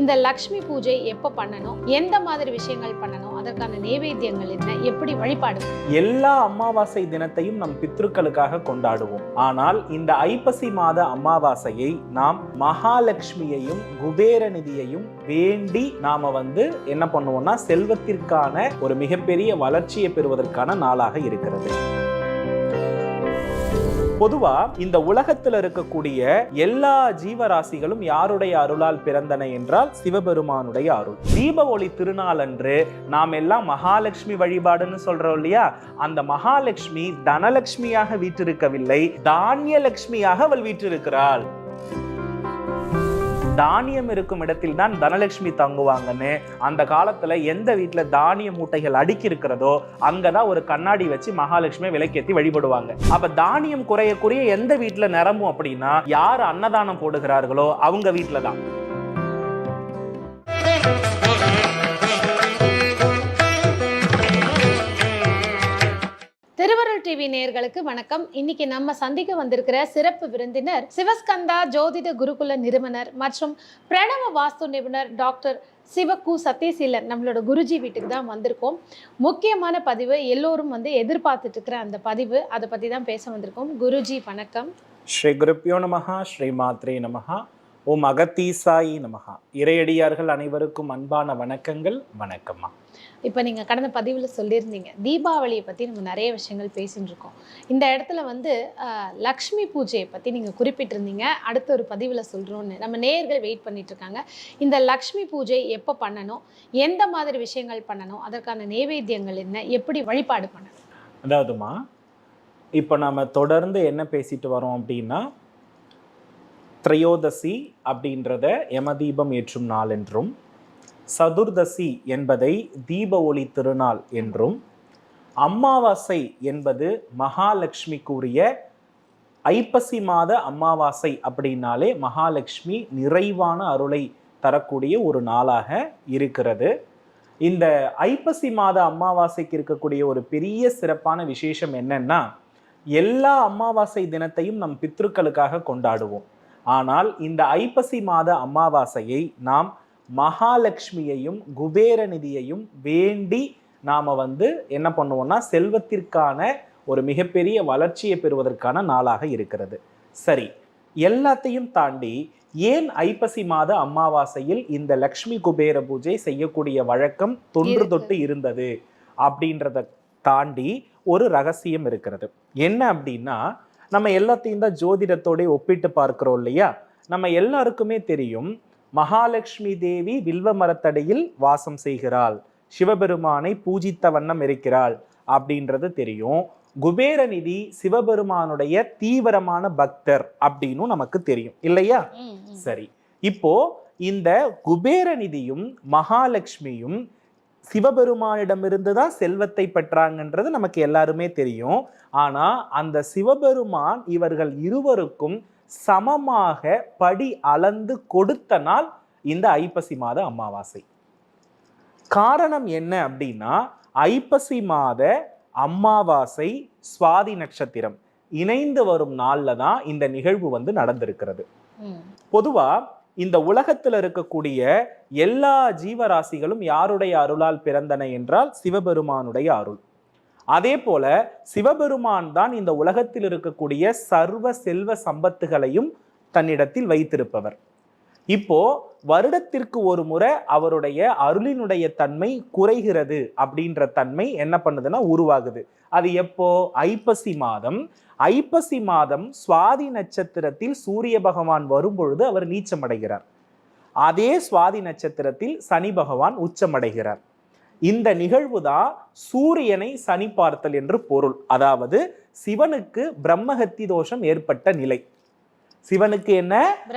இந்த லக்ஷ்மி பூஜை எப்போ பண்ணணும்? எந்த மாதிரி விஷயங்கள் பண்ணணும்? அதற்கான நைவேத்தியங்கள் என்ன? எப்படி வழிபாடு எல்லா அமாவாசை தினத்தையும் நம் பித்ருக்களுக்காக கொண்டாடுவோம். ஆனால் இந்த ஐப்பசி மாத அமாவாசையை நாம் மகாலட்சுமியையும் குபேர நிதியையும் வேண்டி நாம வந்து என்ன பண்ணுவோம்னா செல்வத்திற்கான ஒரு மிகப்பெரிய வளர்ச்சியை பெறுவதற்கான நாளாக இருக்கிறது. பொதுவா இந்த உலகத்தில் இருக்கக்கூடிய எல்லா ஜீவராசிகளும் யாருடைய அருளால் பிறந்தன என்றால் சிவபெருமானுடைய அருள். தீப ஒளி திருநாள் அன்று நாம் எல்லாம் மகாலட்சுமி வழிபாடுன்னு சொல்றோம் இல்லையா? அந்த மகாலட்சுமி தனலட்சுமியாக வீற்றிருக்கவில்லை தானியலட்சுமியாக அவள் வீற்றிருக்கிறாள். தானியம் இருக்கும் இடத்தில் தான் தனலட்சுமி தங்குவாங்கன்னு அந்த காலத்துல எந்த வீட்டுல தானிய மூட்டைகள் அடுக்கி இருக்கிறதோ அங்கதான் ஒரு கண்ணாடி வச்சு மகாலட்சுமி விளக்கேத்தி வழிபடுவாங்க. அப்ப தானியம் குறைய குறைய எந்த வீட்டுல நிரம்பும் அப்படின்னா யார் அன்னதானம் போடுகிறார்களோ அவங்க வீட்டுல தான். திருவருள் டிவி நேயர்களுக்கு வணக்கம். இன்னைக்கு நம்ம சந்திக்க வந்திருக்கிற சிறப்பு விருந்தினர் சிவஸ்கந்தா ஜோதிட குருகுல நிறுவனர் மற்றும் பிரணவ வாஸ்து நிபுணர் டாக்டர் சிவக்கு சத்யசீலன் நம்மளோட குருஜி வீட்டுக்கு தான் வந்திருக்கோம். முக்கியமான பதிவு எல்லோரும் வந்து எதிர்பார்த்துட்டு இருக்கிற அந்த பதிவு. அதை பத்தி தான் பேச வந்திருக்கோம். குருஜி வணக்கம். ஸ்ரீ குருப்பியோ நமகா ஸ்ரீ மாத்ரே நமகா ஓம் அகத்தீசாயி நமகா இறையடியார்கள் அனைவருக்கும் அன்பான வணக்கங்கள். வணக்கம்மா. இப்போ நீங்கள் கடந்த பதிவில் சொல்லியிருந்தீங்க. தீபாவளியை பற்றி நம்ம நிறைய விஷயங்கள் பேசிகிட்டு இருக்கோம் இந்த இடத்துல வந்து லக்ஷ்மி பூஜையை பற்றி நீங்கள் குறிப்பிட்டிருந்தீங்க. அடுத்த ஒரு பதிவில் சொல்கிறோன்னு நம்ம நேயர்கள் வெயிட் பண்ணிகிட்ருக்காங்க இந்த லக்ஷ்மி பூஜை எப்போ பண்ணணும்? எந்த மாதிரி விஷயங்கள் பண்ணணும்? அதற்கான நைவேத்தியங்கள் என்ன? எப்படி வழிபாடு பண்ணணும்? அதாவதுமா இப்போ நாம் தொடர்ந்து என்ன பேசிட்டு வரோம் அப்படின்னா திரையோதசி அப்படின்றத யமதீபம் ஏற்றும் நாள் என்றும் சதுர்தசி என்பதை தீப ஒளி திருநாள் என்றும் அமாவாசை என்பது மகாலட்சுமிக்குரிய ஐப்பசி மாத அமாவாசை அப்படின்னாலே மகாலட்சுமி நிறைவான அருளை தரக்கூடிய ஒரு நாளாக இருக்கிறது. இந்த ஐப்பசி மாத அமாவாசைக்கு இருக்கக்கூடிய ஒரு பெரிய சிறப்பான விசேஷம் என்னன்னா எல்லா அமாவாசை தினத்தையும் நம் பித்ருக்களுக்காக கொண்டாடுவோம். ஆனால் இந்த ஐப்பசி மாத அமாவாசையை நாம் மகாலட்சுமியையும் குபேர நிதியையும் வேண்டி நாம வந்து என்ன பண்ணுவோம்னா செல்வத்திற்கான ஒரு மிகப்பெரிய வளர்ச்சியை பெறுவதற்கான நாளாக இருக்கிறது. சரி எல்லாத்தையும் தாண்டி ஏன் ஐப்பசி மாத அமாவாசையில் இந்த லக்ஷ்மி குபேர பூஜை செய்யக்கூடிய வழக்கம் தொன்று. தொட்டு இருந்தது அப்படின்றத தாண்டி ஒரு ரகசியம் இருக்கிறது. என்ன அப்படின்னா நம்ம எல்லாத்தையும் தான் ஜோதிடத்தோட ஒப்பிட்டு பார்க்கிறோம் இல்லையா? நம்ம எல்லாருக்குமே தெரியும் மகாலட்சுமி தேவி வில்வ மரத்தடியில் வாசம் செய்கிறாள். சிவபெருமானை பூஜித்த வண்ணம் இருக்கிறாள் அப்படின்றது தெரியும். குபேரநிதி சிவபெருமானுடைய தீவிரமான பக்தர் அப்படின்னும் நமக்கு தெரியும். இல்லையா. சரி. இப்போ இந்த குபேரநிதியும் மகாலட்சுமியும் சிவபெருமானிடமிருந்து தான் செல்வத்தை பெற்றாங்கன்றது நமக்கு எல்லாருமே தெரியும். ஆனா அந்த சிவபெருமான் இவர்கள் இருவருக்கும் சமமாக படி அளந்து கொடுத்த நாள் இந்த ஐப்பசி மாத அமாவாசை. காரணம் என்ன அப்படின்னா ஐப்பசி மாத அமாவாசை சுவாதி நட்சத்திரம் இணைந்து வரும் நாள்ல தான் இந்த நிகழ்வு வந்து நடந்திருக்கிறது. பொதுவா இந்த உலகத்துல இருக்கக்கூடிய எல்லா ஜீவராசிகளும் யாருடைய அருளால் பிறந்தன என்றால் சிவபெருமானுடைய அருள். அதே போல சிவபெருமான் தான் இந்த உலகத்தில் இருக்கக்கூடிய சர்வ செல்வ சம்பத்துகளையும் தன்னிடத்தில் வைத்திருப்பவர். இப்போ வருடத்திற்கு ஒரு முறை அவருடைய அருளினுடைய தன்மை குறைகிறது அப்படின்ற தன்மை என்ன பண்ணுதுன்னா உருவாகுது. அது எப்போ? ஐப்பசி மாதம். ஐப்பசி மாதம் சுவாதி நட்சத்திரத்தில் சூரிய பகவான் வரும்பொழுது அவர் நீச்சமடைகிறார். அதே சுவாதி நட்சத்திரத்தில் சனி பகவான் உச்சமடைகிறார். இந்த நிகழ்வு தான் சூரியனை சனி பார்த்தல் என்று பொருள். அதாவது சிவனுக்கு பிரம்மஹத்தி தோஷம் ஏற்பட்ட நிலை. சிவனுக்கு என்ன?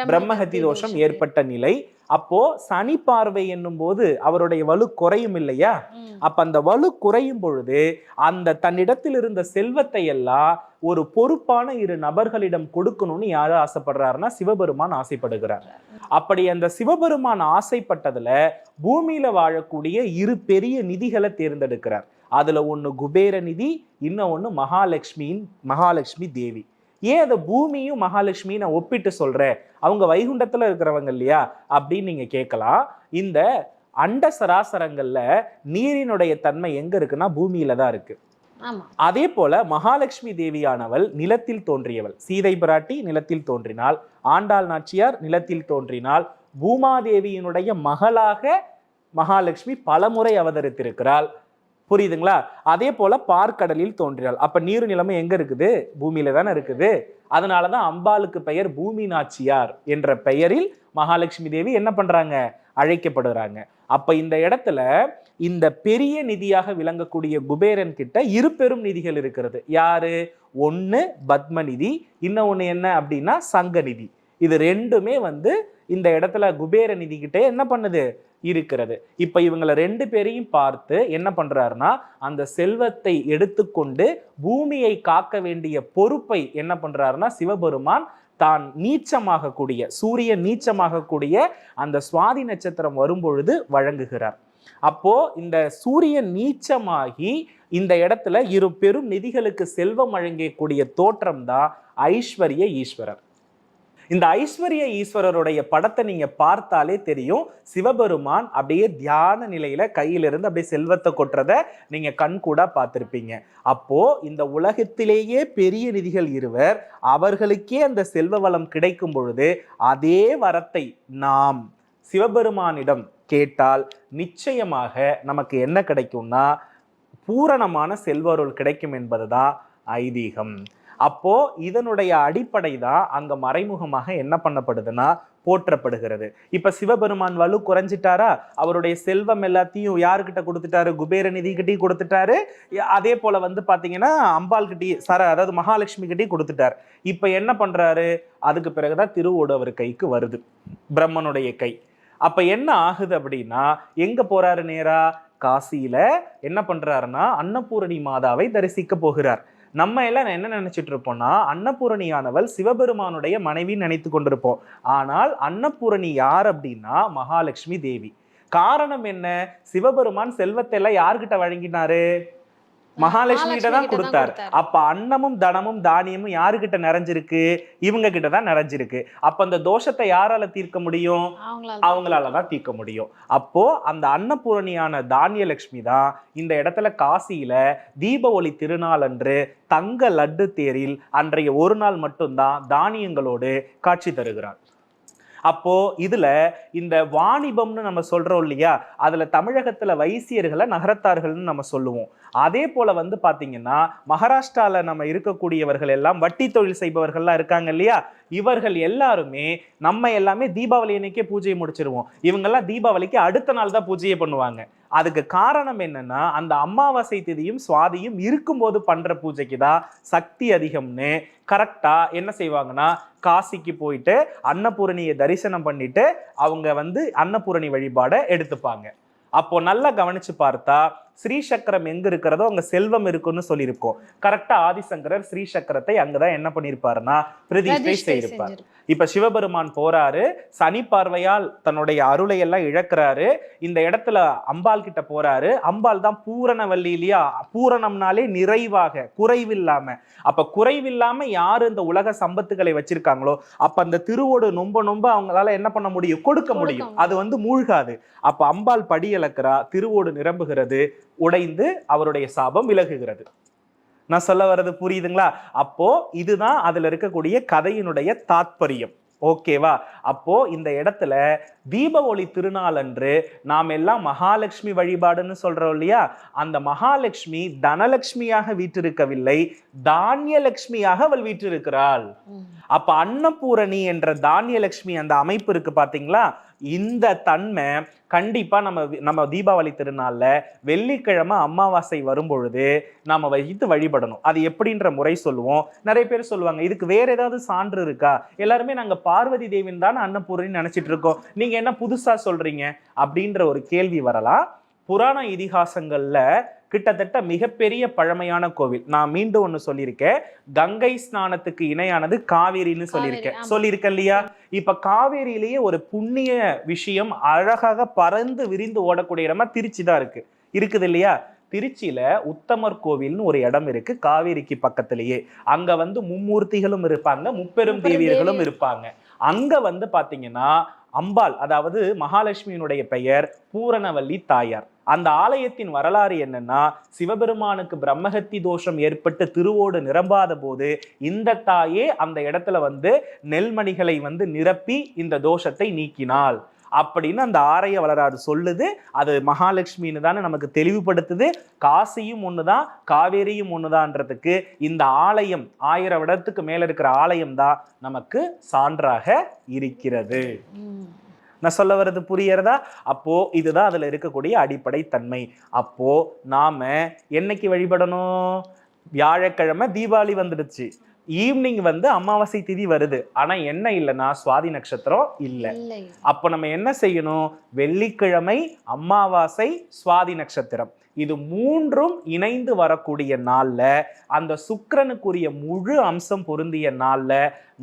பிரம்மஹத்தி தோஷம் ஏற்பட்ட நிலை. அப்போ சனி பார்வை என்னும் போது அவருடைய வலு குறையும் இல்லையா. அப்ப அந்த வலு குறையும் பொழுது அந்த தன்னிடத்தில் இருந்த செல்வத்தை எல்லாம் ஒரு பொறுப்பான இரு நபர்களிடம் கொடுக்கணும்னு யாரு ஆசைப்படுறாருன்னா சிவபெருமான் ஆசைப்படுகிறார். அப்படி அந்த சிவபெருமான் ஆசைப்பட்டதுல பூமியில வாழக்கூடிய இரு பெரிய நிதிகளை தேர்ந்தெடுக்கிறார். அதுல ஒண்ணு குபேர நிதி இன்னும் ஒண்ணு மகாலட்சுமியின் மகாலட்சுமி தேவி. ஏன் அதை பூமியும் மகாலட்சுமியும் நான் ஒப்பிட்டு சொல்றேன்? அவங்க வைகுண்டத்துல இருக்கிறவங்க இல்லையா? அப்படின்னு நீங்க கேட்கலாம். இந்த அண்ட சராசரங்கள்ல நீரினுடைய தன்மை எங்க இருக்குன்னா பூமியில தான் இருக்கு. ஆமா. அதே போல மகாலட்சுமி தேவியானவள் நிலத்தில் தோன்றியவள். சீதை பிராட்டி நிலத்தில் தோன்றினாள். ஆண்டாள் நாச்சியார் நிலத்தில் தோன்றினாள். பூமாதேவியினுடைய மகளாக மகாலட்சுமி பலமுறை அவதரித்திருக்கிறாள். புரியுதுங்களா? அதே போல பார்க்கடலில் தோன்றினாள். அப்ப நீர் நிலைமை எங்க இருக்குது? பூமியில தானே இருக்குது. அதனாலதான் அம்பாளுக்கு பெயர் பூமி நாச்சியார் என்ற பெயரில் மகாலட்சுமி தேவி என்ன பண்றாங்க? அழைக்கப்படுறாங்க. அப்ப இந்த இடத்துல இந்த பெரிய நிதியாக விளங்கக்கூடிய குபேரன் கிட்ட இரு பெரும் நிதிகள் இருக்கிறது. யாரு? ஒன்று பத்ம நிதி இன்னும் ஒண்ணு என்ன அப்படின்னா சங்க நிதி இது ரெண்டுமே வந்து இந்த இடத்துல குபேர நிதி கிட்ட என்ன பண்ணுது? இருக்கிறது. இப்போ இவங்களை ரெண்டு பேரையும் பார்த்து என்ன பண்ணுறாருன்னா அந்த செல்வத்தை எடுத்துக்கொண்டு பூமியை காக்க வேண்டிய பொறுப்பை என்ன பண்ணுறாருன்னா சிவபெருமான் தான் நீச்சமாகக்கூடிய சூரியன் நீச்சமாகக்கூடிய அந்த சுவாதி நட்சத்திரம் வரும்பொழுது வழங்குகிறார். அப்போ இந்த சூரியன் நீச்சமாகி இந்த இடத்துல இரு பெரும் நிதிகளுக்கு செல்வம் வழங்கக்கூடிய தோற்றம் தான் ஐஸ்வர்ய ஈஸ்வரர். இந்த ஐஸ்வர்ய ஈஸ்வரருடைய படத்தை நீங்க பார்த்தாலே தெரியும். சிவபெருமான் அப்படியே தியான நிலையில கையிலிருந்து அப்படியே செல்வத்தை கொட்டுறத நீங்க கண் கூட பார்த்துருப்பீங்க. அப்போ இந்த உலகத்திலேயே பெரிய நிதிகள் இருவர் அவர்களுக்கே அந்த செல்வ வளம் கிடைக்கும் பொழுது அதே வரத்தை நாம் சிவபெருமானிடம் கேட்டால் நிச்சயமாக நமக்கு என்ன கிடைக்கும்னா பூரணமான செல்வருள் கிடைக்கும் என்பதுதான் ஐதீகம். அப்போ இதனுடைய அடிப்படை தான் அங்க மறைமுகமாக என்ன பண்ணப்படுதுன்னா போற்றப்படுகிறது. இப்ப சிவபெருமான் வலு குறைஞ்சிட்டாரா? அவருடைய செல்வம் எல்லாத்தையும் யாருக்கிட்ட கொடுத்துட்டாரு? குபேர நிதி கொடுத்துட்டாரு. அதே போல வந்து பாத்தீங்கன்னா அம்பாள் கிட்டயும் சர அதாவது மகாலட்சுமி கிட்டயும் கொடுத்துட்டார். இப்ப என்ன பண்றாரு? அதுக்கு பிறகுதான் திருவோடவர் கைக்கு வருது. பிரம்மனுடைய கை. அப்ப என்ன ஆகுது அப்படின்னா எங்க போறாரு நேரா? காசியில என்ன பண்றாருன்னா அன்னபூரணி மாதாவை தரிசிக்க போகிறார். நம்ம எல்லாம் என்ன நினைச்சிட்டு இருப்போம்னா அன்னபூரணியானவள் சிவபெருமானுடைய மனைவின்னு நினைத்து கொண்டிருப்போம். ஆனால் அன்னபூரணி யார் அப்படின்னா மகாலட்சுமி தேவி. காரணம் என்ன? சிவபெருமான் செல்வத்தை எல்லாம் யார்கிட்ட வழங்கினாரு? மகாலட்சுமி கிட்ட தான் கொடுத்தார். அப்ப அன்னமும் தனமும் தானியமும் யாருகிட்ட நிறைஞ்சிருக்கு? இவங்க கிட்ட தான் நிறைஞ்சிருக்கு. அப்ப அந்த தோஷத்தை யாரால தீர்க்க முடியும்? அவங்களால அவங்களால தான் தீர்க்க முடியும். அப்போ அந்த அன்னபூரணியான தானியலட்சுமி தான் இந்த இடத்துல காசியில தீப ஒளி திருநாள் அன்று தங்க லட்டு தேரில் அன்றைய ஒரு நாள் மட்டும்தான் தானியங்களோடு காட்சி தருகிறார் அப்போ இதுல இந்த வாணிபம்னு நம்ம சொல்றோம் இல்லையா? அதுல தமிழகத்துல வைசியர்களை நகரத்தார்கள்னு நம்ம சொல்லுவோம். அதே போல வந்து பாத்தீங்கன்னா மகாராஷ்டிரால நம்ம இருக்கக்கூடியவர்கள் எல்லாம் வட்டி தொழில் செய்பவர்கள்லாம் இருக்காங்க இல்லையா? இவர்கள் எல்லாருமே நம்ம எல்லாமே தீபாவளி அன்னைக்கே பூஜையை முடிச்சிருவோம். இவங்கெல்லாம் தீபாவளிக்கு அடுத்த நாள் தான் பூஜையை பண்ணுவாங்க. அதுக்கு காரணம் என்னன்னா அந்த அமாவாசை திதியும் சுவாதியும் இருக்கும்போது பண்ற பூஜைக்கு தான் சக்தி அதிகம்னு கரெக்டா என்ன செய்வாங்கன்னா காசிக்கு போயிட்டு அன்னபூரணியை தரிசனம் பண்ணிட்டு அவங்க வந்து அன்னபூரணி வழிபாடை எடுத்துப்பாங்க. அப்போ நல்லா கவனிச்சு பார்த்தா ஸ்ரீசக்கரம் எங்க இருக்கிறதோ அங்க செல்வம் இருக்குன்னு சொல்லியிருக்கோம். கரெக்டா ஆதிசங்கரர் ஸ்ரீசக்கரத்தை அங்கதான் என்ன பண்ணியிருப்பாருன்னா பிரதிஷ்டை செய்திருப்பார். இப்ப சிவபெருமான் போறாரு சனி பார்வையால் தன்னுடைய அருளை எல்லாம் இழக்கிறாரு இந்த இடத்துல அம்பாள் கிட்ட போறாரு அம்பாள் தான் பூரணவல்லி இல்லையா பூரணம்னாலே நிறைவாக குறைவில்லாம. அப்ப குறைவில்லாம யாரு இந்த உலக சம்பத்துகளை வச்சிருக்காங்களோ அப்ப அந்த திருவோடு நொம்ப நொம்ப அவங்களால என்ன பண்ண முடியும்? கொடுக்க முடியும். அது வந்து மூழ்காது. அப்ப அம்பாள் படி இழக்கிறா திருவோடு நிரம்புகிறது உடைந்து அவருடைய சாபம் விலகுகிறது. நான் சொல்ல வர்றது புரியுதுங்களா? அப்போ இதுதான் அதுல இருக்கக்கூடிய கதையினுடைய தாத்பரியம். ஓகேவா? அப்போ இந்த இடத்துல தீப ஒளி திருநாள் அன்று நாம் எல்லாம் மகாலட்சுமி வழிபாடுன்னு சொல்றோம் இல்லையா? அந்த மகாலட்சுமி தனலட்சுமியாக வீற்றிருக்கவில்லை தானியலட்சுமியாக அவள் வீற்றிருக்கிறாள். அப்ப அன்னபூரணி என்ற தானியலட்சுமி அந்த அமைப்பு இருக்கு பாத்தீங்களா? இந்த தன்மை கண்டிப்பா நம்ம நம்ம தீபாவளி திருநாள்ல வெள்ளிக்கிழமை அமாவாசை வரும் பொழுது நாம வைத்து வழிபடணும். அது எப்படின்ற முறை சொல்லுவோம். நிறைய பேர் சொல்லுவாங்க இதுக்கு வேற ஏதாவது சான்று இருக்கா? எல்லாருமே நாங்க பார்வதி தேவின் தான் அன்னபூரணி நினைச்சிட்டு இருக்கோம். நீங்க என்ன புதுசா சொல்றீங்க? அப்படின்ற ஒரு கேள்வி வரலாம். புராண இதிகாசங்கள்ல கிட்டத்தட்ட மிகப்பெரிய பழமையான கோவில். நான் மீண்டும் ஒன்னு சொல்லியிருக்கேன். கங்கை ஸ்நானத்துக்கு இணையானது காவேரின்னு சொல்லியிருக்கேன். சொல்லியிருக்கேன் இல்லையா? இப்ப காவேரியிலேயே ஒரு புண்ணிய விஷயம் அழகாக பறந்து விரிந்து ஓடக்கூடிய இடமா திருச்சி தான் இருக்கு. இருக்குது இல்லையா? திருச்சியில உத்தமர் கோவில்னு ஒரு இடம் இருக்கு காவேரிக்கு பக்கத்திலேயே. அங்க வந்து மும்மூர்த்திகளும் இருப்பாங்க முப்பெரும் தேவியர்களும் தேவியர். இருப்பாங்க. அங்க வந்து பாத்தீங்கன்னா அம்பாள் அதாவது மகாலட்சுமியினுடைய பெயர் பூரணவல்லி தாயார். அந்த ஆலயத்தின் வரலாறு என்னன்னா சிவபெருமானுக்கு பிரம்மஹத்தி தோஷம் ஏற்பட்டு திருவோடு நிரம்பாத போது இந்த தாயே அந்த இடத்துல வந்து நெல்மணிகளை வந்து நிரப்பி இந்த தோஷத்தை நீக்கினாள். அப்படின்னு அந்த ஆரைய வளராறு சொல்லுது. அது மகாலட்சுமின்னு தானே நமக்கு தெளிவுபடுத்துது. காசியும் ஒண்ணுதான் காவேரியும் ஒண்ணுதான்றதுக்கு இந்த ஆலயம் ஆயிரம் இடத்துக்கு மேல இருக்கிற ஆலயம் தான் நமக்கு சான்றாக இருக்கிறது. நான் சொல்ல வர்றது புரியறதா அப்போ இதுதான் அதுல இருக்கக்கூடிய அடிப்படை தன்மை அப்போ நாம என்னைக்கு வழிபடணும்? வியாழக்கிழமை தீபாவளி வந்துடுச்சு. ஈவினிங் வந்து அமாவாசை திதி வருது. ஆனா என்ன இல்லைன்னா சுவாதி நட்சத்திரம் இல்லை. அப்போ நம்ம என்ன செய்யணும்? வெள்ளிக்கிழமை அமாவாசை சுவாதி நட்சத்திரம். இது மூன்றும் இணைந்து வரக்கூடிய நாள்ல அந்த சுக்கிரனுக்குரிய முழு அம்சம் பொருந்திய நாள்ல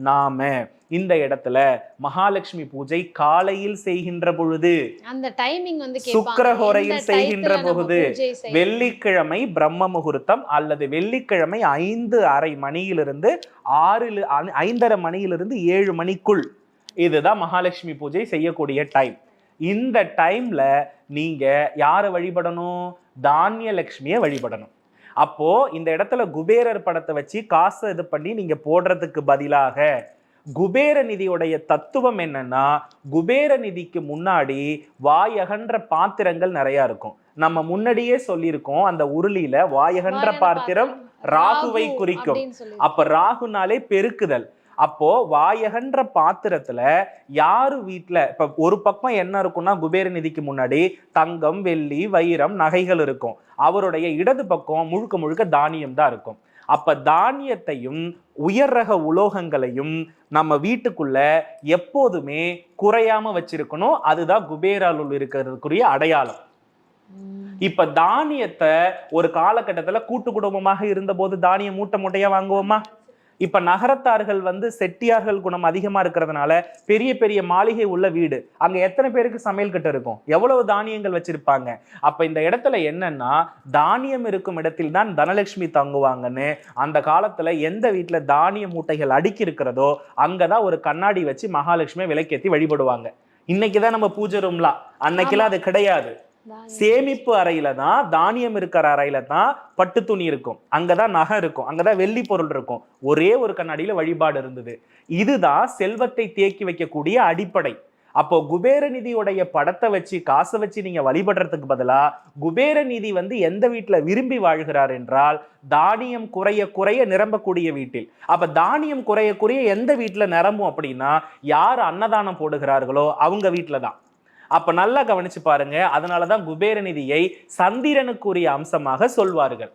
நாம இந்த இடத்துல மகாலட்சுமி பூஜை காலையில் செய்கின்ற பொழுது அந்த டைமிங் வந்து சுக்கிரஹோரையில் செய்கின்ற செய்யணும். வெள்ளிக்கிழமை பிரம்ம முகூர்த்தம் அல்லது வெள்ளிக்கிழமை ஐந்து அரை மணியிலிருந்து ஆறு ஐந்தரை மணியிலிருந்து ஏழு மணிக்குள் இதுதான் மகாலட்சுமி பூஜை செய்யக்கூடிய டைம் இந்த டைம்ல நீங்க யாரை வழிபடணும்? தானிய லட்சுமியை வழிபடணும். அப்போ இந்த இடத்துல குபேரர் படத்தை வச்சு காசை இது பண்ணி நீங்க போடுறதுக்கு பதிலாக குபேர நிதியுடைய தத்துவம் என்னன்னா குபேர நிதிக்கு முன்னாடி வாயகன்ற பாத்திரங்கள் நிறைய இருக்கும். நம்ம முன்னாடியே சொல்லியிருக்கோம் அந்த உருளியில வாயகன்ற பாத்திரம் ராகுவை குறிக்கும். அப்ப ராகுனாலே பெருக்குதல். அப்போ வாயகன்ற பாத்திரத்துல யாரு வீட்ல இப்ப ஒரு பக்கம் என்ன இருக்கும்னா குபேர நிதிக்கு முன்னாடி தங்கம் வெள்ளி வைரம் நகைகள் இருக்கும். அவருடைய இடது பக்கம் முழுக்க முழுக்க தானியம் தான் இருக்கும். அப்ப தானியத்தையும் உயர் ரக உலோகங்களையும் நம்ம வீட்டுக்குள்ள எப்போதுமே குறையாம வச்சிருக்கணும். அதுதான் குபேராலுள் இருக்கிறதுக்குரிய அடையாளம். இப்ப தானியத்தை ஒரு காலகட்டத்துல கூட்டு குடும்பமாக இருந்தபோது தானியம் மூட்டை மூட்டையா வாங்குவோமா? இப்ப நகரத்தார்கள் வந்து செட்டியார்கள் குணம் அதிகமா இருக்கிறதுனால பெரிய பெரிய மாளிகை உள்ள வீடு. அங்க எத்தனை பேருக்கு சமையல் கட்டு இருக்கும்? எவ்வளவு தானியங்கள் வச்சிருப்பாங்க? அப்ப இந்த இடத்துல என்னன்னா தானியம் இருக்கும் இடத்தில் தான் தனலட்சுமி தங்குவாங்கன்னு அந்த காலத்துல எந்த வீட்டுல தானிய மூட்டைகள் அடுக்கி இருக்கிறதோ அங்கதான் ஒரு கண்ணாடி வச்சு மகாலட்சுமி விளக்கேத்தி வழிபடுவாங்க. இன்னைக்குதான் நம்ம பூஜை ரூம்லாம் அன்னைக்கெல்லாம் அது கிடையாது. சேமிப்பு அறையில தான் தானியம் இருக்கிற அறையில தான் பட்டு துணி இருக்கும். அங்கதான் நகை இருக்கும். அங்கதான் வெள்ளி பொருள் இருக்கும். ஒரே ஒரு கண்ணாடியில வழிபாடு இருந்தது. இதுதான் செல்வத்தை தேக்கி வைக்கக்கூடிய அடிப்படை. அப்போ குபேர நிதியுடைய படத்தை வச்சு காசை வச்சு நீங்க வழிபடுறதுக்கு பதிலா குபேர நிதி வந்து எந்த வீட்டுல விரும்பி வாழ்கிறார் என்றால் தானியம் குறைய குறைய நிரம்பக்கூடிய வீட்டில். அப்ப தானியம் குறைய குறைய எந்த வீட்டுல நிரம்பும் அப்படின்னா யார் அன்னதானம் போடுகிறார்களோ அவங்க வீட்டுல தான். அப்ப நல்லா கவனிச்சு பாருங்க. அதனாலதான் குபேர நிதியை சந்திரனுக்குரிய அம்சமாக சொல்வார்கள்.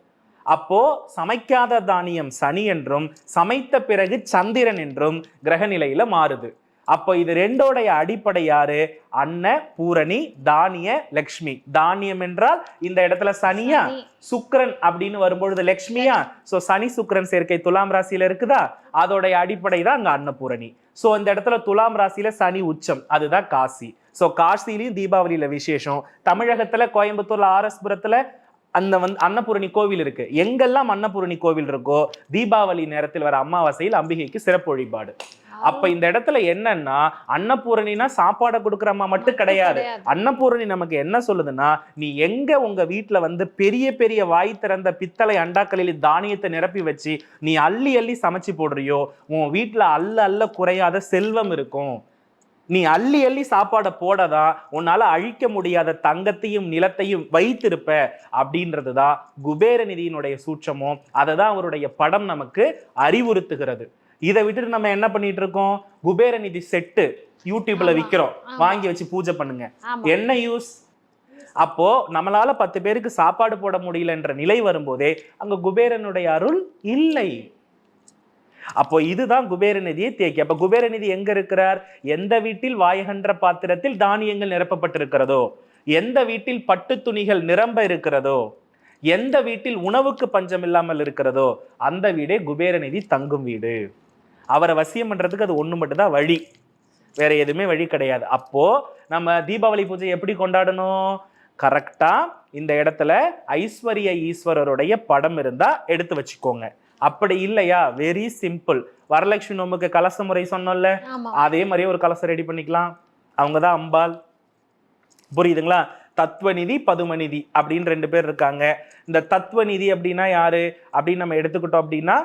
அப்போ சமைக்காத தானியம் சனி என்றும் சமைத்த பிறகு சந்திரன் என்றும் கிரக நிலையில மாறுது. அப்போ இது ரெண்டோடைய அடிப்படை யாரு? அன்ன பூரணி தானிய லக்ஷ்மி. தானியம் என்றால் இந்த இடத்துல சனியா? சனி. சுக்கிரன் அப்படின்னு வரும்பொழுது லக்ஷ்மியா? சோ சனி சுக்கிரன் சேர்க்கை துலாம் ராசியில இருக்குதா? அதோடைய அடிப்படை தான் அங்க அன்னபூரணி. சோ இந்த இடத்துல துலாம் ராசியில சனி உச்சம். அதுதான் காசி. சோ காசிலையும் தீபாவளியில விசேஷம். தமிழகத்துல கோயம்புத்தூர்ல ஆர்எஸ்புரத்துல அந்த வந்து அன்னபூரணி கோவில் இருக்கு. எங்கெல்லாம் அன்னபூரணி கோவில் இருக்கோ தீபாவளி நேரத்தில் வர அமாவாசையில் அம்பிகைக்கு சிறப்பு வழிபாடு. அப்ப இந்த இடத்துல என்னன்னா அன்னபூரணினா சாப்பாடை கொடுக்குறம்மா மட்டும் கிடையாது. அன்னபூரணி நமக்கு என்ன சொல்லுதுன்னா நீ எங்க உங்க வீட்ல வந்து பெரிய பெரிய வாய் திறந்த பித்தளை அண்டாக்களில் தானியத்தை நிரப்பி வச்சு நீ அள்ளி அள்ளி சமைச்சு போடுறியோ உன் வீட்ல அல்ல அல்ல குறையாத செல்வம் இருக்கும். நீ அள்ளி அள்ளி சாப்பாடை போடதான் உன்னால அழிக்க முடியாத தங்கத்தையும் நிலத்தையும் வைத்திருப்ப அப்படின்றதுதான் குபேர நிதியினுடைய சூட்சமும் அதை தான் அவருடைய படம் நமக்கு அறிவுறுத்துகிறது. இதை விட்டுட்டு நம்ம என்ன பண்ணிட்டு இருக்கோம்? குபேர நிதி செட்டு யூடியூப்ல ஆமா. வாங்கி வச்சு பூஜை பண்ணுங்க. என்ன யூஸ்? அப்போ நம்மளால பத்து பேருக்கு சாப்பாடு போட முடியலன்ற நிலை வரும்போதே அங்க குபேரனுடைய அருள் இல்லை. அப்போ இதுதான் குபேரநிதியை தேக்கி. அப்ப குபேர நிதி எங்க இருக்கிறார்? எந்த வீட்டில் வாயகன்ற பாத்திரத்தில் தானியங்கள் நிரப்பப்பட்டிருக்கிறதோ? எந்த வீட்டில் பட்டு துணிகள் நிரம்ப இருக்கிறதோ? எந்த வீட்டில் உணவுக்கு பஞ்சம் இல்லாமல் இருக்கிறதோ? அந்த வீடே குபேர நிதி தங்கும் வீடு. அவரை வசியம் பண்றதுக்கு அது ஒண்ணு மட்டும்தான் வழி. வேற எதுவுமே வழி கிடையாது. அப்போ நம்ம தீபாவளி பூஜை எப்படி கொண்டாடணும்? கரெக்டா இந்த இடத்துல ஐஸ்வர்ய ஈஸ்வரருடைய படம் இருந்தா எடுத்து வச்சுக்கோங்க. அப்படி இல்லையா? வெரி சிம்பிள் வரலட்சுமி நோம்புக்கு கலச முறை சொன்னோம்ல. அதே மாதிரியே ஒரு கலசம் ரெடி பண்ணிக்கலாம். அவங்க தான் அம்பாள். புரியுதுங்களா? தத்துவநிதி பதுமநிதி அப்படின்னு ரெண்டு பேர் இருக்காங்க. இந்த தத்துவநிதி அப்படின்னா யாரு? அப்படின்னு நம்ம எடுத்துக்கிட்டோம் அப்படின்னா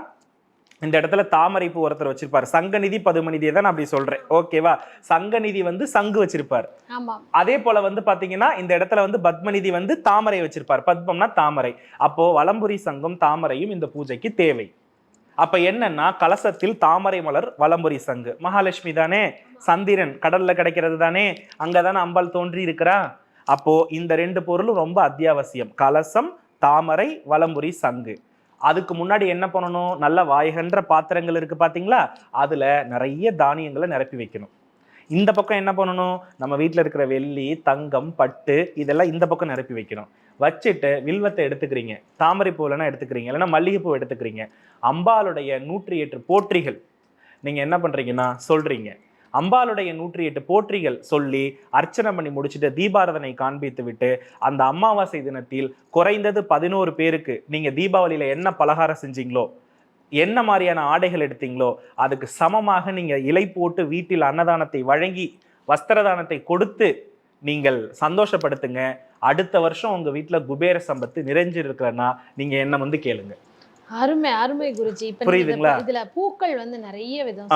இந்த இடத்துல தாமரைப்பூ ஒருத்தர் வச்சிருப்பார். சங்கநிதி பதுமநிதியை தான் நான் அப்படி சொல்றேன். ஓகேவா சங்கநிதி வந்து சங்கு வச்சிருப்பார். அதே போல வந்து பாத்தீங்கன்னா இந்த இடத்துல வந்து பத்மநிதி வந்து தாமரை வச்சிருப்பார். பத்மம்னா தாமரை. அப்போ வலம்புரி சங்கம் தாமரையும் இந்த பூஜைக்கு தேவை. அப்ப என்னன்னா கலசத்தில் தாமரை மலர் வலம்புரி சங்கு. மகாலட்சுமி தானே? சந்திரன். கடல்ல கிடைக்கிறது தானே? அங்கதானே அம்பாள் தோன்றி இருக்கிறா? அப்போ இந்த ரெண்டு பொருளும் ரொம்ப அத்தியாவசியம். கலசம் தாமரை வலம்புரி சங்கு. அதுக்கு முன்னாடி என்ன பண்ணணும்? நல்ல வாய்கன்ற பாத்திரங்கள் இருக்கு பாத்தீங்களா? அதுல நிறைய தானியங்களை நிரப்பி வைக்கணும். இந்த பக்கம் என்ன பண்ணணும்? நம்ம வீட்டில் இருக்கிற வெள்ளி தங்கம் பட்டு இதெல்லாம் இந்த பக்கம் நிரப்பி வைக்கணும். வச்சுட்டு வில்வத்தை எடுத்துக்கிறீங்க. தாமரை பூலனா எடுத்துக்கிறீங்க. இல்லைன்னா மல்லிகைப்பூ எடுத்துக்கிறீங்க. அம்பாளுடைய நூற்றி எட்டு போற்றிகள். நீங்கள் என்ன பண்ணுறீங்கன்னா சொல்கிறீங்க அம்பாளுடைய நூற்றி எட்டு போற்றிகள் சொல்லி அர்ச்சனை பண்ணி முடிச்சுட்டு தீபாரதனை காண்பித்து விட்டு அந்த அமாவாசை தினத்தில் குறைந்தது பதினோரு பேருக்கு நீங்கள் தீபாவளியில் என்ன பலகாரம் செஞ்சீங்களோ என்ன மாதிரியான ஆடைகள் எடுத்தீங்களோ அதுக்கு சமமாக நீங்கள் இலை போட்டு வீட்டில் அன்னதானத்தை வழங்கி வஸ்திரதானத்தை கொடுத்து நீங்கள் சந்தோஷப்படுத்துங்க. அடுத்த வருஷம் உங்கள் வீட்டில் குபேர சம்பத்து நிறைஞ்சிருக்கிறன்னா நீங்கள் என்ன வந்து கேளுங்கள் அருமை அருமை குருஜி. இப்ப இதுல பூக்கள் வந்து நிறைய விதம்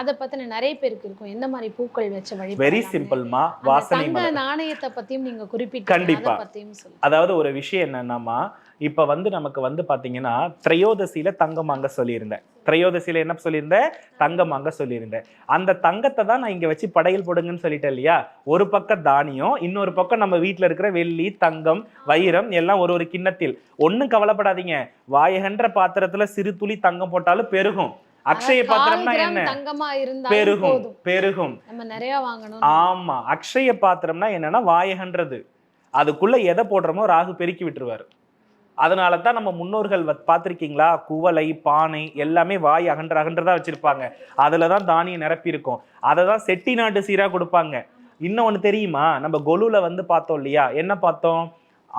அத பத்தின நிறைய பேருக்கு இருக்கும். எந்த மாதிரி பூக்கள் வச்சு வழி வெரி சிம்பிள்மா வாசனை நாணயத்தை பத்தியும் நீங்க குறிப்பிட்டு கண்டிப்பா. அதாவது ஒரு விஷயம் என்னன்னாமா இப்ப வந்து நமக்கு வந்து பாத்தீங்கன்னா திரையோதசியில தங்கம் வாங்க சொல்லியிருந்தேன். திரையோதசியில என்ன சொல்லியிருந்தேன்? தங்கம் வாங்க சொல்லியிருந்தேன். அந்த தங்கத்தை தான் நான் இங்க வச்சு படையல் போடுங்கன்னு சொல்லிட்டேன் இல்லையா? ஒரு பக்கம் தானியம் இன்னொரு பக்கம் நம்ம வீட்ல இருக்கிற வெள்ளி தங்கம் வைரம் எல்லாம் ஒரு ஒரு கிண்ணத்தில். ஒண்ணும் கவலைப்படாதீங்க. வாயகன்ற பாத்திரத்துல சிறு துளி தங்கம் போட்டாலும் பெருகும். அக்ஷய பாத்திரம்னா என்ன? பெருகும் பெருகும். ஆமா. அக்ஷய பாத்திரம்னா என்னன்னா வாயகன்றது. அதுக்குள்ள எதை போடுறோமோ ராகு பெருக்கி விட்டுருவாரு. அதனால தான் நம்ம முன்னோர்கள் பார்த்திருக்கீங்களா? குவளை பானை எல்லாமே வாய் அகன்ற அகன்றதா வச்சிருப்பாங்க. அதுல தான் தானியம் நிரப்பி இருக்கும் அதை தான் செட்டி நாட்டு சீரா கொடுப்பாங்க. இன்னும் ஒண்ணு தெரியுமா? நம்ம கொலுல வந்து பார்த்தோம் இல்லையா? என்ன பார்த்தோம்?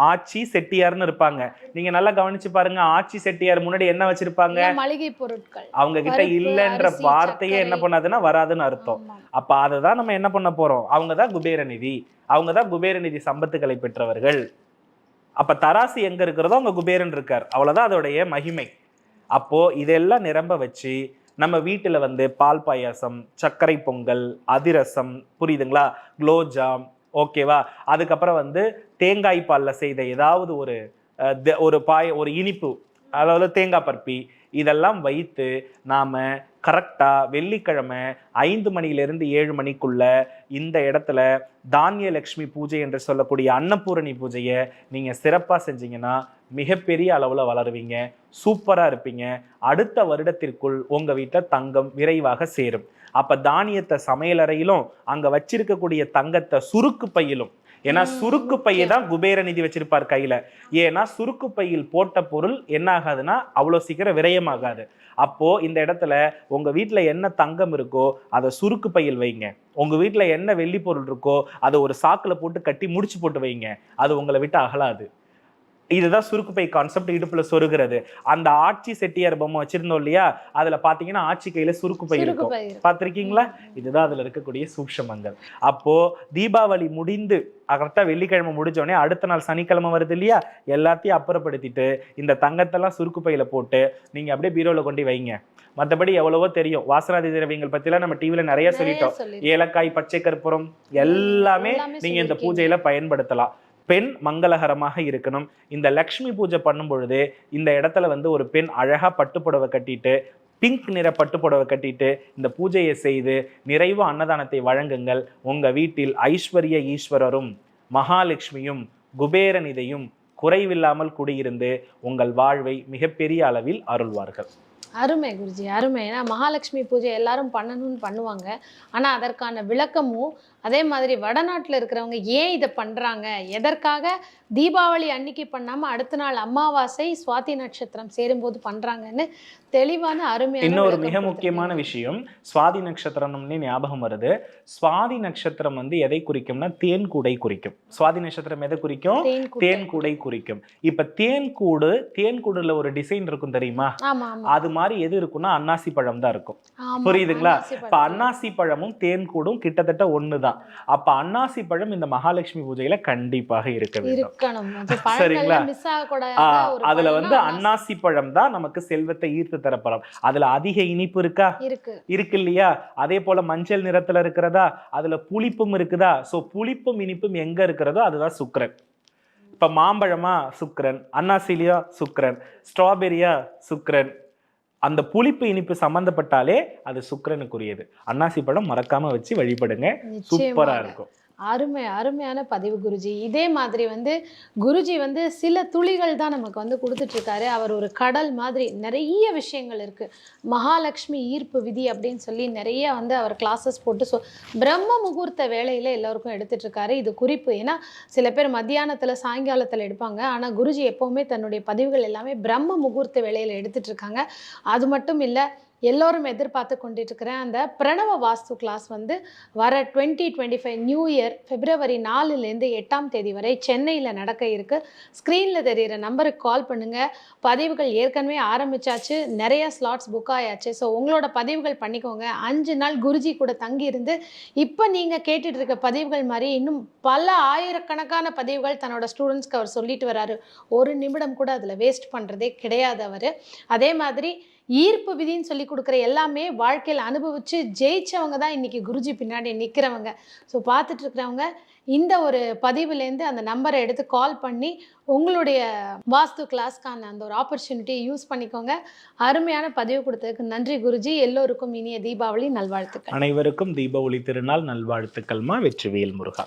ஆச்சி செட்டியார்னு இருப்பாங்க. நீங்க நல்லா கவனிச்சு பாருங்க. ஆச்சி செட்டியார் முன்னாடி என்ன வச்சிருப்பாங்க? மளிகை பொருட்கள். அவங்க கிட்ட இல்லைன்ற வார்த்தையே என்ன. பண்ணாதுன்னா வராதுன்னு அர்த்தம். அப்ப அதை தான் நம்ம என்ன பண்ண போறோம்? அவங்க தான் குபேர நிதி. அவங்க தான் குபேர நிதி சம்பத்துக்களை பெற்றவர்கள். அப்ப தராசு எங்க இருக்கிறதோ அங்க குபேரன் இருக்கார். அவ்வளவுதான் அதோடைய மகிமை. அப்போ இதெல்லாம் நிரம்ப வச்சு நம்ம வீட்டுல வந்து பால் பாயாசம் சர்க்கரை பொங்கல் அதிரசம் புரியுதுங்களா? குலோப்ஜாம் ஓகேவா? அதுக்கப்புறம் வந்து தேங்காய் பால்ல செய்த ஏதாவது ஒரு த- ஒரு பாய ஒரு இனிப்பு அதாவது தேங்காய் பருப்பி இதெல்லாம் வைத்து நாம் கரெக்டாக வெள்ளிக்கிழமை ஐந்து மணியிலிருந்து ஏழு மணிக்குள்ள இந்த இடத்துல தானிய லக்ஷ்மி பூஜை என்று சொல்லக்கூடிய அன்னபூரணி பூஜையை நீங்கள் சிறப்பாக செஞ்சீங்கன்னா மிகப்பெரிய அளவில் வளருவீங்க. சூப்பராக இருப்பீங்க. அடுத்த வருடத்திற்குள் உங்கள் வீட்டில் தங்கம் விரைவாக சேரும். அப்போ தானியத்தை சமையலறையிலும் அங்கே வச்சிருக்கக்கூடிய தங்கத்தை சுருக்கு பையிலும் ஏன்னா சுருக்கு பையை தான் குபேர நிதி வச்சிருப்பார் கையில. ஏன்னா சுருக்கு பையில் போட்ட பொருள் என்ன ஆகாதுன்னா அவ்வளோ சீக்கிரம் விரயமாகாது. அப்போ இந்த இடத்துல உங்க வீட்ல என்ன தங்கம் இருக்கோ அதை சுருக்கு பையில் வைங்க. உங்க வீட்ல என்ன வெள்ளி பொருள் இருக்கோ அதை ஒரு சாக்குல போட்டு கட்டி முடிச்சு போட்டு வைங்க. அது உங்களை விட்டு அகலாது. இதுதான் சுருக்கு பை கான்செப்ட் இடுப்புல சொருகிறது. அந்த ஆட்சி செட்டியார் பொம்மை வச்சிருந்தோம் இல்லையா? அதுல பாத்தீங்கன்னா ஆட்சி கையில சுருக்கு பை சுருக்கு இருக்கும். பார்த்திருக்கீங்களா இதுதான் அதுல இருக்கக்கூடிய சூக்ஷமங்கள். அப்போ தீபாவளி முடிந்து கரெக்டா வெள்ளிக்கிழமை முடிஞ்ச உடனே அடுத்த நாள் சனிக்கிழமை வருது இல்லையா? எல்லாத்தையும் அப்புறப்படுத்திட்டு இந்த தங்கத்தெல்லாம் சுருக்கு பையில போட்டு நீங்க அப்படியே பீரோல கொண்டு வைங்க. மத்தபடி எவ்வளவோ தெரியும். வாசனாதி திரவியங்கள் பத்திலாம் நம்ம டிவில நிறைய சொல்லிட்டோம். ஏலக்காய் பச்சை கற்பூரம் எல்லாமே நீங்க இந்த. பூஜையில பயன்படுத்தலாம். பெண் மங்களகரமாக இருக்கணும். இந்த லக்ஷ்மி பூஜை பண்ணும் பொழுது இந்த இடத்துல வந்து ஒரு பெண் அழகாக பட்டுப்புடவை கட்டிட்டு பிங்க் நிற பட்டுப்புடவை கட்டிட்டு இந்த பூஜையை செய்து நிறைவு அன்னதானத்தை வழங்குங்கள். உங்கள் வீட்டில் ஐஸ்வர்ய ஈஸ்வரரும் மகாலட்சுமியும் குபேரநிதையும் குறைவில்லாமல் குடியிருந்து உங்கள் வாழ்வை மிகப்பெரிய அளவில் அருள்வார்கள். அருமை குருஜி அருமை. ஏன்னா மகாலட்சுமி பூஜை எல்லாரும் பண்ணணும்னு பண்ணுவாங்க. ஆனால் அதற்கான விளக்கமும் அதே மாதிரி வடநாட்டுல இருக்கிறவங்க ஏன் இதை பண்றாங்க? எதற்காக தீபாவளி அன்னைக்கு பண்ணாம அடுத்த நாள் அமாவாசை சுவாதி நட்சத்திரம் சேரும்போது பண்றாங்கன்னு தெளிவான அருமையான இன்னொரு மிக முக்கியமான. விஷயம் சுவாதி நட்சத்திரம்னே ஞாபகம் வருது. சுவாதி நட்சத்திரம் வந்து எதை குறிக்கும்னா தேன் கூடை குறிக்கும். சுவாதி நட்சத்திரம் எதை குறிக்கும்? தேன். தேன் கூடை குறிக்கும். இப்ப தேன் கூடு தேன் கூடுல ஒரு டிசைன் இருக்கும் தெரியுமா? அது மாதிரி எது இருக்கும்னா அன்னாசி பழம் தான் இருக்கும். புரியுதுங்களா? இப்ப. அன்னாசி பழமும் தேன் கூடும் கிட்டத்தட்ட ஒண்ணுதான் அப்ப அன்னாசி பழம் இந்த மகாலட்சுமி பூஜையில கண்டிப்பாக இருக்க வேண்டும். சரிங்களா? அதுல வந்து அன்னாசி. பழம் தான் நமக்கு செல்வத்தை ஈர்த்து தரப்படும் அதுல அதிக இனிப்பு இருக்கா? இருக்கு. இருக்கு இல்லையா? அதே போல மஞ்சள் நிறத்துல இருக்கிறதா? அதுல புளிப்பும் இருக்குதா? சோ புளிப்பும் இனிப்பும் எங்க இருக்கிறதோ அதுதான் சுக்கிரன். இப்ப மாம்பழமா சுக்கிரன் அன்னாசிலியா சுக்கிரன் ஸ்ட்ராபெரியா சுக்கிரன் அந்த புளிப்பு இனிப்பு சம்பந்தப்பட்டாலே அது சுக்கிரனுக்குரியது. அன்னாசி பழம் மறக்காம வச்சு வழிபடுங்க. சூப்பரா. இருக்கும். அருமை அருமையான பதிவு குருஜி. இதே மாதிரி வந்து குருஜி வந்து சில துளிகள் தான் நமக்கு வந்து கொடுத்துட்ருக்காரு. அவர் ஒரு கடல் மாதிரி நிறைய விஷயங்கள் இருக்குது மகாலட்சுமி ஈர்ப்பு விதி அப்படின்னு சொல்லி நிறைய வந்து அவர் கிளாஸஸ் போட்டு சொ பிரம்ம முகூர்த்த வேலையில் எல்லோருக்கும் எடுத்துகிட்டுருக்காரு இது குறிப்பு. ஏன்னா சில பேர் மத்தியானத்தில் சாயங்காலத்தில் எடுப்பாங்க. ஆனால் குருஜி எப்போவுமே தன்னுடைய பதிவுகள் எல்லாமே பிரம்ம முகூர்த்த வேலையில் எடுத்துகிட்ருக்காங்க அது மட்டும் இல்லை எல்லோரும் எதிர்பார்த்து கொண்டுட்டு இருக்கிற அந்த பிரணவ வாஸ்து கிளாஸ் வந்து வர twenty twenty five new year February நாலுலேருந்து எட்டாம் தேதி வரை சென்னையில் நடக்க இருக்குது ஸ்க்ரீனில் தெரிகிற நம்பருக்கு கால் பண்ணுங்கள் பதிவுகள் ஏற்கனவே ஆரம்பிச்சாச்சு. நிறைய ஸ்லாட்ஸ் புக் ஆயாச்சு. ஸோ உங்களோட பதிவுகள் பண்ணிக்கோங்க. அஞ்சு நாள் குருஜி கூட தங்கியிருந்து இப்போ நீங்கள் கேட்டுட்டு இருக்க பதிவுகள் மாதிரி இன்னும் பல ஆயிரக்கணக்கான பதிவுகள் தன்னோட ஸ்டூடெண்ட்ஸ்க்கு அவர் சொல்லிட்டு வராரு. ஒரு நிமிடம் கூட அதில் வேஸ்ட் பண்ணுறதே கிடையாது அவர். அதே மாதிரி ஈர்ப்பு விதின்னு சொல்லி கொடுக்குற எல்லாமே வாழ்க்கையில் அனுபவித்து ஜெயித்தவங்க தான் இன்றைக்கி குருஜி பின்னாடி நிற்கிறவங்க ஸோ பார்த்துட்டு இருக்கிறவங்க இந்த ஒரு பதிவுலேருந்து அந்த நம்பரை எடுத்து கால் பண்ணி உங்களுடைய வாஸ்து கிளாஸ்க்கான அந்த ஒரு ஆப்பர்ச்சுனிட்டியை யூஸ் பண்ணிக்கோங்க. அருமையான பதிவு கொடுத்ததுக்கு நன்றி குருஜி. எல்லோருக்கும் இனிய தீபாவளி நல்வாழ்த்துக்கள். அனைவருக்கும் தீபாவளி திருநாள் நல்வாழ்த்துக்கள்மா. வெற்றிவேல் முருகா.